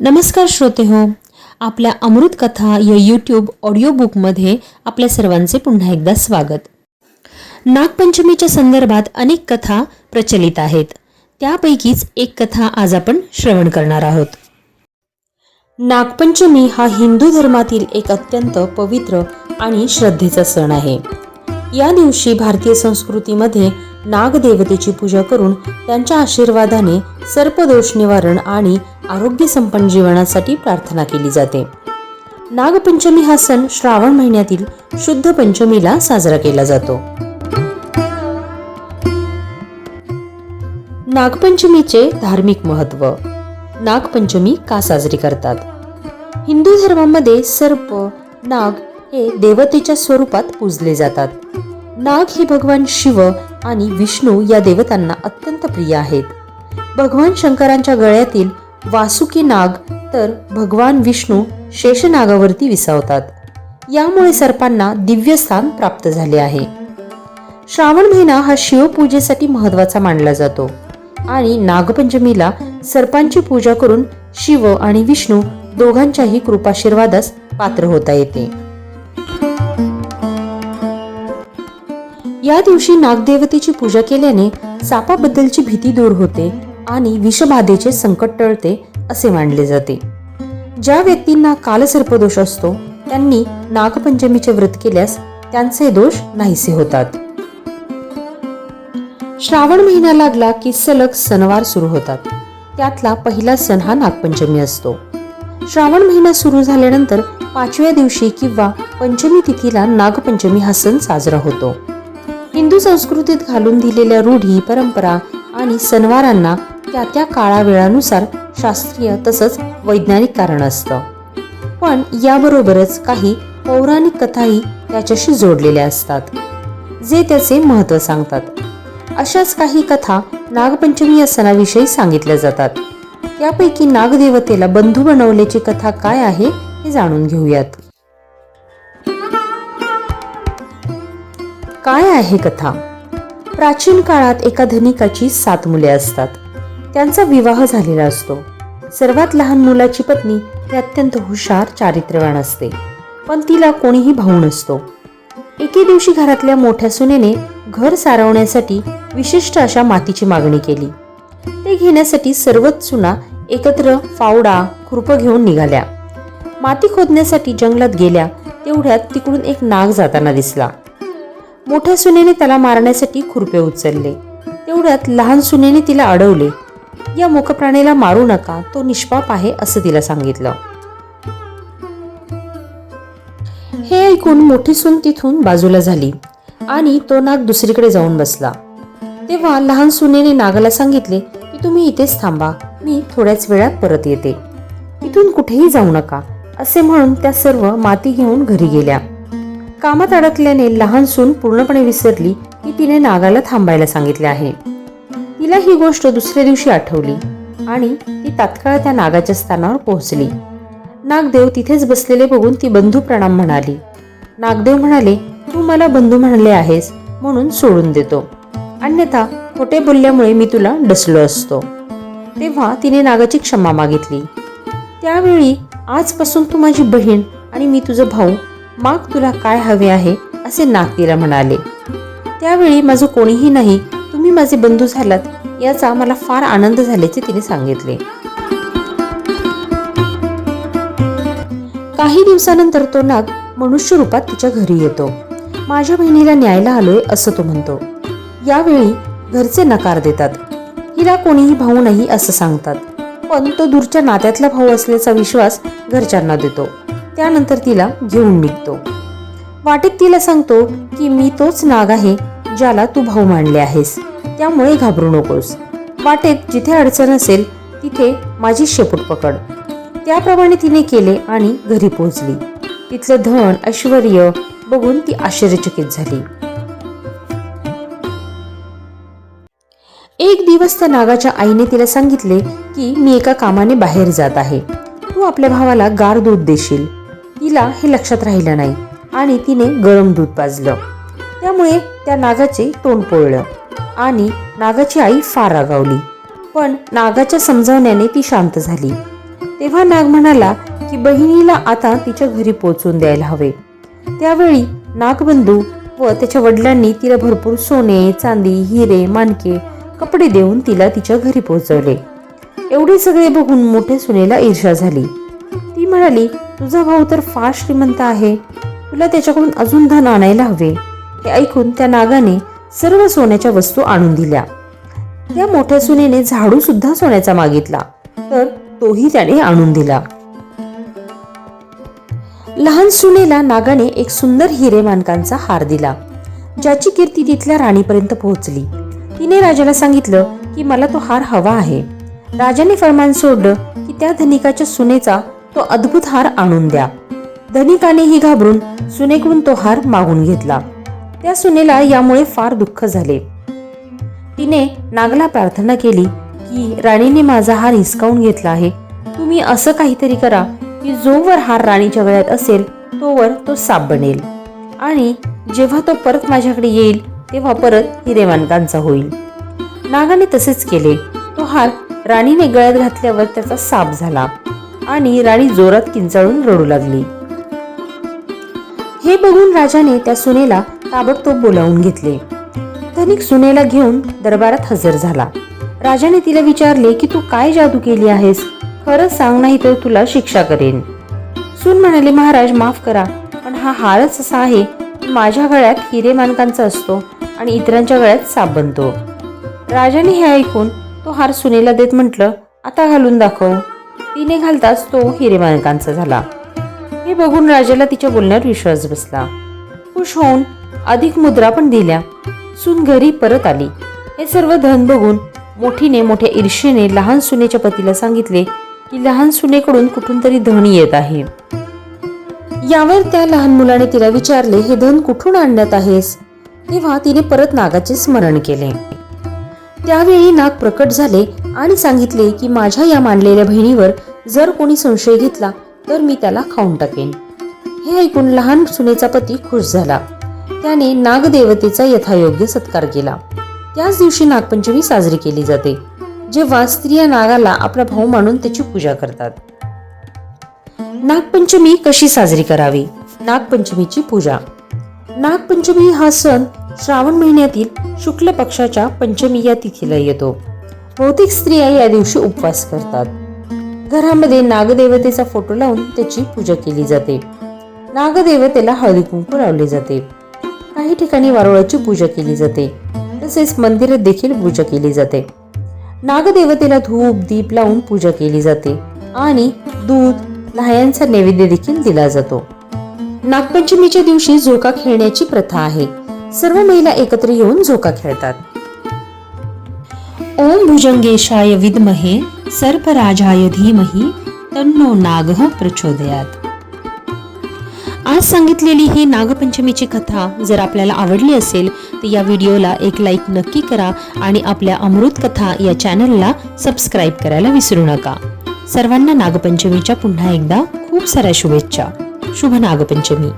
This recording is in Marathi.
नमस्कार श्रोते हो आपल्या अमृत कथा या यूट्यूब ऑडिओ बुकमध्ये आपल्या सर्वांचे पुन्हा एकदा स्वागत. नागपंचमीच्या संदर्भात अनेक कथा प्रचलित आहेत. त्यापैकीच एक कथा आज आपण श्रवण करणार आहोत. नागपंचमी हा हिंदू धर्मातील एक अत्यंत पवित्र आणि श्रद्धेचा सण आहे. या दिवशी भारतीय संस्कृतीमध्ये नागदेवतेची पूजा करून त्यांच्या आशीर्वादाने सर्पदोष निवारण आणि आरोग्य संपन्न जीवनासाठी प्रार्थना केली जाते. नागपंचमी हा सण श्रावण महिन्यातील शुद्ध पंचमीला साजरा केला जातो. नागपंचमीचे धार्मिक महत्त्व नागपंचमी का साजरी करतात? हिंदू धर्मामध्ये सर्प नाग हे देवतेच्या स्वरूपात पूजले जातात. नाग हे भगवान शिव आणि विष्णू या देवतांना अत्यंत प्रिय आहेत. भगवान शंकरांच्या गळ्यातील वासुकी नाग तर भगवान विष्णू शेषनागावरती विसावतात. यामुळे सर्पांना दिव्य स्थान प्राप्त झाले आहे. श्रावण महिना हा शिवपूजेसाठी महत्त्वाचा मानला जातो आणि नागपंचमीला सर्पांची पूजा करून शिव आणि विष्णू दोघांच्याही कृपाशीर्वादास पात्र होता येते. या दिवशी नागदेवतेची पूजा केल्याने सापाबद्दलची भीती दूर होते आणि विषबाधेचे संकट टळते असे मानले जाते. ज्या व्यक्तींना कालसर्पदोष असतो त्यांनी नागपंचमीचे व्रत केल्यास त्यांचे दोष नाहीसे होतात. श्रावण महिना लागला की सलग सणवार सुरू होतात. त्यातला पहिला सण हा नागपंचमी असतो. श्रावण महिना सुरू झाल्यानंतर पाचव्या दिवशी किंवा पंचमी तिथीला नागपंचमी हा सण साजरा होतो. हिंदू संस्कृतीत घालून दिलेल्या रूढी परंपरा आणि सणवारांना त्या त्या काळावेळानुसार शास्त्रीय तसंच वैज्ञानिक कारण असतं. पण याबरोबरच काही पौराणिक कथाही त्याच्याशी जोडलेल्या असतात जे त्याचे महत्त्व सांगतात. अशाच काही कथा नागपंचमी या सणाविषयी सांगितल्या जातात. त्यापैकी नागदेवतेला बंधू बनवल्याची कथा काय आहे हे जाणून घेऊयात. काय आहे कथा? प्राचीन काळात एका धनिकाची सात मुले असतात. त्यांचा विवाह झालेला असतो. सर्वात लहान मुलाची पत्नी ही अत्यंत हुशार चारित्र्यवान असते. पण तिला कोणीही भाऊ नसतो. एके दिवशी घरातल्या मोठ्या सुनेने घर सारवण्यासाठी विशिष्ट अशा मातीची मागणी केली. ते घेण्यासाठी सर्वच सुना एकत्र फावडा खुरपं घेऊन निघाल्या. माती खोदण्यासाठी जंगलात गेल्या तेवढ्यात तिकडून एक नाग जाताना दिसला. मोठ्या सुनेने त्याला मारण्यासाठी खुरपे उचलले. तेवढ्यात लहान सुनेने तिला अडवले. या मुखप्राणीला मारू नका तो निष्पाप आहे असं तिला सांगितलं. हे ऐकून मोठी सून तिथून बाजूला झाली आणि तो नाग दुसरीकडे जाऊन बसला. तेव्हा लहान सुनेने नागाला सांगितले की तुम्ही इथेच थांबा मी थोड्याच वेळात परत येते. इथून कुठेही जाऊ नका असे म्हणून त्या सर्व माती घेऊन घरी गेल्या. कामात अडकल्याने लहान सून पूर्णपणे विसरली की तिने नागाला थांबायला सांगितले आहे. तिला ही गोष्ट दुसऱ्या दिवशी आठवली आणि ती तात्काळ त्या नागाच्या स्थानावर पोहोचली. नागदेव तिथेच बसलेले बघून ती बंधू प्रणाम म्हणाली. नागदेव म्हणाले तू मला बंधू म्हणले आहेस म्हणून सोडून देतो. अन्यथा खोटे बोलल्यामुळे मी तुला डसलो असतो. तेव्हा तिने नागाची क्षमा मागितली. त्यावेळी आजपासून तू माझी बहीण आणि मी तुझं भाऊ. माग तुला काय हवे आहे असे नाग तिला म्हणाले. त्यावेळी माझं कोणीही नाही तुम्ही माझे बंधू झालात याचा मला फार आनंद झाल्याचे तिने सांगितले. काही दिवसानंतर तो नाग मनुष्य रूपात तिच्या घरी येतो. माझ्या बहिणीला न्यायला आलोय असं तो म्हणतो. यावेळी घरचे नकार देतात. हिला कोणीही भाऊ नाही असं सांगतात. पण तो दूरच्या नात्यातला भाऊ असल्याचा विश्वास घरच्यांना देतो. त्यानंतर तिला घेऊन निघतो. वाटेत तिला सांगतो की मी तोच नाग आहे ज्याला तू भाऊ मानले आहेस. त्यामुळे घाबरू नकोस. वाटेत जिथे अडचण असेल तिथे माझी शेपूट पकड. त्याप्रमाणे तिने केले आणि घरी पोहोचली. तिथलं धन ऐश्वर बघून ती आश्चर्यचकित झाली. एक दिवस त्या नागाच्या आईने तिला सांगितले की मी एका कामाने बाहेर जात आहे. तू आपल्या भावाला गार दूध देशील. तिला हे लक्षात राहिलं नाही. आणि तिने गरम दूध पाजलं. त्यामुळे त्या नागाचे तोंड पोळलं आणि नागाची आई फार रागावली. पण नागाच्या समजावण्याने ती शांत झाली. तेव्हा नाग म्हणाला की बहिणीला आता तिच्या घरी पोहोचून द्यायला हवे. त्यावेळी नागबंधू व त्याच्या वडिलांनी तिला भरपूर सोने चांदी हिरे मानके कपडे देऊन तिला तिच्या घरी पोहोचवले एवढे सगळे बघून मोठे सुनेला ईर्षा झाली. ती म्हणाली तुझा भाऊ तर फार श्रीमंत आहे. तुला त्याच्याकडून अजून धन आणायला हवे. हे ऐकून त्या नागाने सर्व सोन्याच्या वस्तू आणून दिल्या. त्या मोठ्या सुनेने झाडू सुद्धा सोन्याचा मागितला. तर तोही त्याने आणून दिला. लहान सुनेला नागाने एक सुंदर हिरे मानकांचा हार दिला ज्याची कीर्ती तिथल्या राणीपर्यंत पोहोचली. तिने राजाला सांगितलं की मला तो हार हवा आहे. राजाने फरमान सोडलं की त्या धनिकाच्या सुनेचा तो अद्भुत हार आणून द्या. धनिकानेही घाबरून सुनेकडून तो हार मागून घेतला. त्या सुनेला यामुळे फार दुःख झाले. तिने नागला प्रार्थना केली की राणीने माझा हार हिसकावून घेतला आहे. तुम्ही असं काहीतरी करा. की जोवर हार राणीच्या गळ्यात असेल तोवर तो साप बनेल. आणि जेव्हा तो परत माझ्याकडे येईल तेव्हा परत हिरेमानकांचा होईल. नागाने तसेच केले. तो हार राणीने गळ्यात घातल्यावर त्याचा साप झाला आणि राणी जोरात किंचाळून रडू लागली. हे बघून राजाने त्या सुनेला ताबडतोब बोलावून घेतले. धनिक सुनेला घेऊन दरबारात हजर झाला. राजाने तिला विचारले की तू काय जादू केली आहेस? खरंच सांग नाही तर तुला शिक्षा करेन. सून म्हणाले महाराज माफ करा पण हा हारच असा आहे माझ्या गळ्यात हिरे मानकांचा असतो आणि इतरांच्या गळ्यात साप बनतो. राजाने हे ऐकून तो हार सुनेला देत म्हटलं आता घालून दाखव. तिने घालताच तो हिरे मानकांचा झाला. हे बघून राजाला तिच्या बोलण्यावर विश्वास बसला. खुश होऊन अधिक मुद्रा पण दिल्या. सून घरी परत आली. हे सर्व धन बघून मोठीने मोठ्या ईर्षेने लहान सुनेच्या पतीला सांगितले की लहान सुनेकडून कुठून तरी धन येत आहे. यावर त्या लहान मुलाने तिला विचारले हे धन कुठून आणण्यात आहेस? तेव्हा तिने परत नागाचे स्मरण केले. त्यावेळी नाग प्रकट झाले आणि सांगितले की माझ्या या मानलेल्या बहिणीवर जर कोणी संशय घेतला तर मी त्याला खाऊन टाकेन. हे ऐकून लहान सुनेचा पती खुश झाला. त्याने नागदेवतेचा यथायोग्य सत्कार केला. त्याच दिवशी नागपंचमी साजरी केली जाते जेव्हा स्त्रिया नागाला आपला भाऊ मानून त्याची पूजा करतात. नागपंचमी कशी साजरी करावी? नागपंचमीची पूजा. नागपंचमी हा सण श्रावण महिन्यातील शुक्ल पक्षाच्या पंचमी या तिथीला येतो. बहुतेक स्त्रिया या दिवशी उपवास करतात. घरामध्ये नागदेवतेचा फोटो लावून त्याची पूजा केली जाते. नागदेवतेला हळदी कुंकू लावले जाते. काही ठिकाणी वारुळाची पूजा केली जाते. तसेच मंदिरात देखील पूजा केली जाते. नागदेवतेला धूप दीप लावून पूजा केली जाते आणि दूध लहायांचा नैवेद्य देखील दिला जातो. नागपंचमीच्या दिवशी झोका खेळण्याची प्रथा आहे. सर्व महिला एकत्र येऊन झोका खेळतात. ओम भुजंगेशाय विद्महे सर्पराजाय धीमही तन्नो नाग प्रचोदयात. आज सांगितलेली ही नागपंचमीची कथा जर आपल्याला आवडली असेल तर या व्हिडिओला एक लाईक नक्की करा आणि आपल्या अमृत कथा या चॅनलला सबस्क्राईब करायला विसरू नका. सर्वांना नागपंचमीच्या पुन्हा एकदा खूप साऱ्या शुभेच्छा. शुभ नागपंचमी.